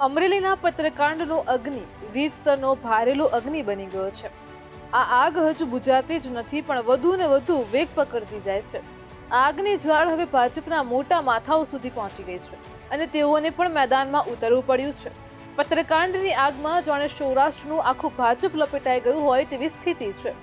અમરેલીના પત્રકાંડનો અગ્નિ, રીતસરનો ભારેલો અગ્નિ બની ગયો છે. આ આગ હજુ બુજાતી જ નથી, પણ વધુ ને વધુ વેગ પકડતી જાય છે. આગની જ્વાળ હવે ભાજપના મોટા માથાઓ સુધી પહોંચી ગઈ છે અને તેઓને પણ મેદાનમાં ઉતરવું પડ્યું છે. પત્રકાંડની આગમાં જાણે સૌરાષ્ટ્રનું આખું ભાજપ લપેટાઈ ગયું હોય તેવી સ્થિતિ છે.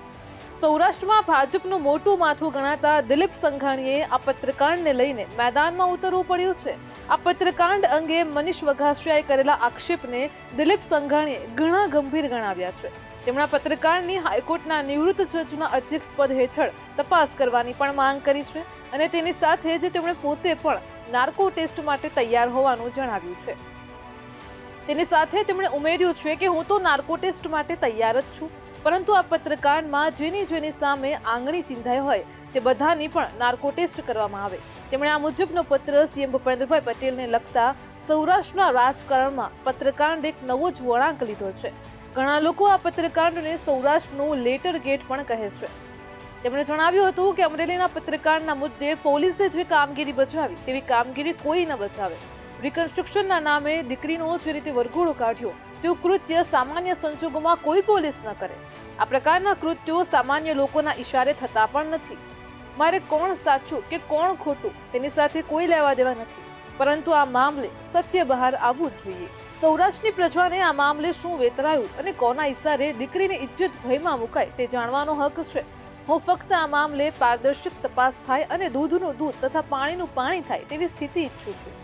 સૌરાષ્ટ્રમાં ભાજપનું મોટું માથું ગણાતા દિલીપ સંઘાણીએ આ પત્રકાંડને લઈને મેદાનમાં ઉતરવું પડ્યું છે. આ પત્રકાંડ અંગે મનીષ વઘાસિયાએ કરેલા આક્ષેપને દિલીપ સંઘાણીએ ઘણા ગંભીર ગણાવ્યા છે. તેમણે પત્રકારની હાઈકોર્ટના નિવૃત્ત જજના અધ્યક્ષપદ હેઠળ તપાસ કરવાની પણ માંગ કરી છે અને તેની સાથે જ તેમણે પોતે પણ નાર્કો ટેસ્ટ માટે તૈયાર હોવાનું જણાવ્યું છે. તેની સાથે તેમણે ઉમેર્યું છે કે હું તો નાર્કો ટેસ્ટ માટે તૈયાર જ છું. પરંતુ આ પત્રકાંડમાં જેની જેની સામે આંગળી ચિંધાઈ હોય તે બધાની પણ નાર્કો ટેસ્ટ કરવામાં આવે. તેમણે આ મુજબનો પત્ર સીએમ ભૂપેન્દ્રભાઈ પટેલને લગતા સૌરાષ્ટ્રના રાજકારણમાં પત્રકાંડ એક નવો જ વળાંક લીધો છે. ઘણા લોકો આ પત્રકાંડને સૌરાષ્ટ્રનું લેટર ગેટ પણ કહે છે. તેમણે જણાવ્યું હતું કે અમરેલીના પત્રકારના મુદ્દે પોલીસે જે કામગીરી બચાવી તેવી કામગીરી કોઈ ન બચાવે રિકન્સ્ટ્રક્શનના નામે દીકરીનો જે રીતે વરઘોડો કાઢ્યો, તેવું કૃત્ય સામાન્ય સંજોગોમાં કોઈ પોલીસ ન કરે. આ પ્રકારના કૃત્યો સામાન્ય લોકોના ઈશારે થતા પણ નથી. મારે કોણ સાચું કે કોણ ખોટું તેની સાથે કોઈ લેવા દેવા નથી. પરંતુ આ મામલે સત્ય બહાર આવવું જોઈએ. સૌરાષ્ટ્રની પ્રજાને આ મામલે શું વેતરાયું અને કોના ઈશારે દીકરીની ઇજ્જત ભયમાં મુકાય તે જાણવાનો હક છે. હું ફક્ત આ મામલે પારદર્શક તપાસ થાય અને દૂધનું દૂધ તથા પાણીનું પાણી થાય તેવી સ્થિતિ ઈચ્છું છું.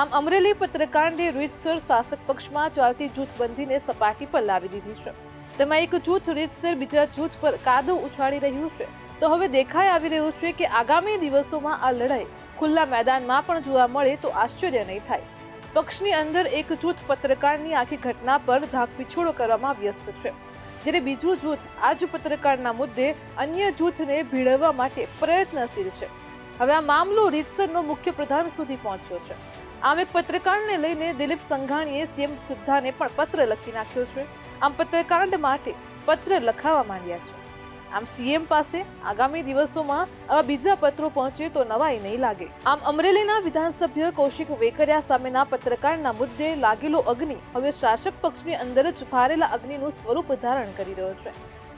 આમ અમરેલી પત્રકાંડે રીતસર શાસક પક્ષમાં ચાલતી જૂથબંધીને સપાટી પર લાવી દીધી છે. તેમાં એક જૂથ રીતસર, બીજા જૂથ પર કાદવ ઉછાળી રહ્યું છે. તો હવે દેખાઈ આવી રહ્યું છે કે આગામી દિવસોમાં આ લડાઈ ખુલ્લા મેદાનમાં પણ જોવા મળે તો આશ્ચર્ય નહીં થાય. પક્ષની અંદર એક જૂથ પત્રકારની આખી ઘટના પર ધાકપિછોડો કરવામાં વ્યસ્ત છે. જ્યારે બીજું જૂથ આ જ પત્રકારના મુદ્દે અન્ય જૂથને ભીડવવા માટે પ્રયત્નશીલ છે. હવે આ મામલો રીતસરનો મુખ્ય પ્રધાન સુધી પહોંચ્યો છે. આમ એક પત્રકારને લઈને દિલીપ સંઘાણીએ સીએમ સુદ્ધાને પણ પત્ર લખી નાખ્યો છે. આમ પત્રકાંડ માટે પત્ર લખાવા માંડ્યા છે. આમ સીએમ પાસે આગામી દિવસોમાં આવા બીજા પત્રો પહોંચે તો નવાઈ નહીં લાગે. આમ અમરેલીના વિધાનસભ્ય કૌશિક વેકરિયા સામેના પત્રકાંડના મુદ્દે લાગેલો અગ્નિ હવે શાસક પક્ષની અંદર જ ભારેલા અગ્નિનું સ્વરૂપ ધારણ કરી રહ્યો છે.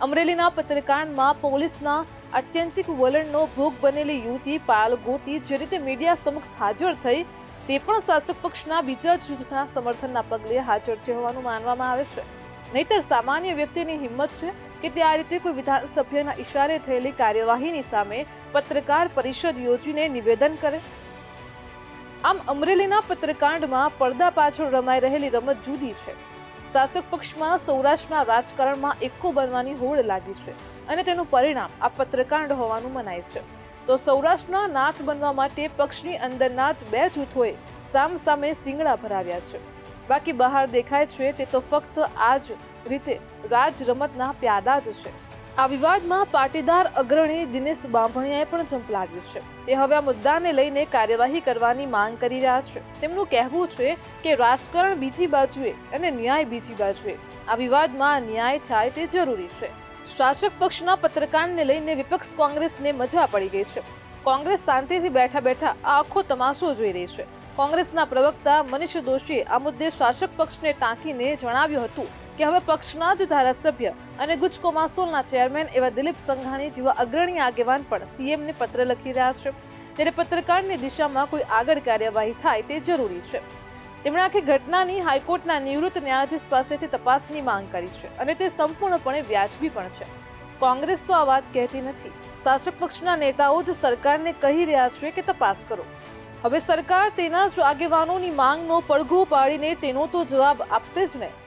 અમરેલીના પત્રકાંડમાં પોલીસના અત્યંતિક વલણનો ભોગ બનેલી યુવતી પાલ ગોટી જે રીતે મીડિયા સમક્ષ હાજર થઈ, તે પણ શાસક પક્ષના બીજા જૂથના સમર્થનના પગલે હાજર છે હોવાનું માનવામાં આવે છે. નહીતર સામાન્ય વ્યક્તિની હિંમત છે કે તે આ રીતે કોઈ વિધાનસભ્યના ઇશારે થયેલી કાર્યવાહીની સામે પત્રકાર પરિષદ યોજીને નિવેદન કરે. આમ અમરેલીના પત્રકાંડમાં પડદા પાછળ રમાઈ રહેલી રમત જુદી છે. શાસક પક્ષમાં સૌરાષ્ટ્રના રાજકારણમાં એકો બનવાની હોડ લાગી છે અને તેનું પરિણામ આ પત્રકાંડ હોવાનું મનાય છે. તો સૌરાષ્ટ્રના નાથ બનવા માટે પક્ષની અંદરના જ બે જૂથોએ સામ સામે સિંગડા ભરાવ્યા છે. બાકી બહાર દેખાય છે તે તો ફક્ત આ જ રીતે રાજ રમતના પ્યાદા જ છે. આ વિવાદમાં પાટીદાર અગ્રણી દિનેશ બાંભણિયાએ પણ ઝંપલાવ્યું છે. તે હવે આ મુદ્દાને લઈને કાર્યવાહી કરવાની માંગ કરી રહ્યા છે. તેમનું કહેવું છે કે રાજકારણ બીજી બાજુએ અને ન્યાય બીજી બાજુએ. આ વિવાદમાં ન્યાય થાય તે જરૂરી છે. શાસક પક્ષના પત્રકારને લઈને વિપક્ષ કોંગ્રેસને મજા પડી ગઈ છે. કોંગ્રેસ શાંતિથી બેઠા બેઠા આખો તમાશો જોઈ રહી છે. કોંગ્રેસના પ્રવક્તા મનીષ દોશીએ આ મુદ્દે શાસક પક્ષને ટાંકીને જણાવ્યું હતું કે હવે પક્ષના જ ધારાસભ્ય અને ગુજકોમાસોલના ચેરમેન એવા દિલીપ સંઘાણી જેવા અગ્રણી આગેવાન પણ સીએમને પત્ર લખી રહ્યા છે. ત્યારે પત્રકારની દિશામાં કોઈ આગળ કાર્યવાહી થાય તે જરૂરી છે. તેમણે આખી ઘટનાની હાઈકોર્ટના નિવૃત્ત ન્યાયાધીશ પાસેથી તપાસની માંગ કરી છે અને તે સંપૂર્ણપણે વ્યાજબી પણ છે. કોંગ્રેસ તો આ વાત કહેતી નથી. શાસક પક્ષના નેતાઓ જ સરકારને કહી રહ્યા છે કે તપાસ કરો. હવે સરકાર તેના જ આગેવાનોની માંગનો પડઘો પાડીને તેનો તો જવાબ આપશે જ નહીં.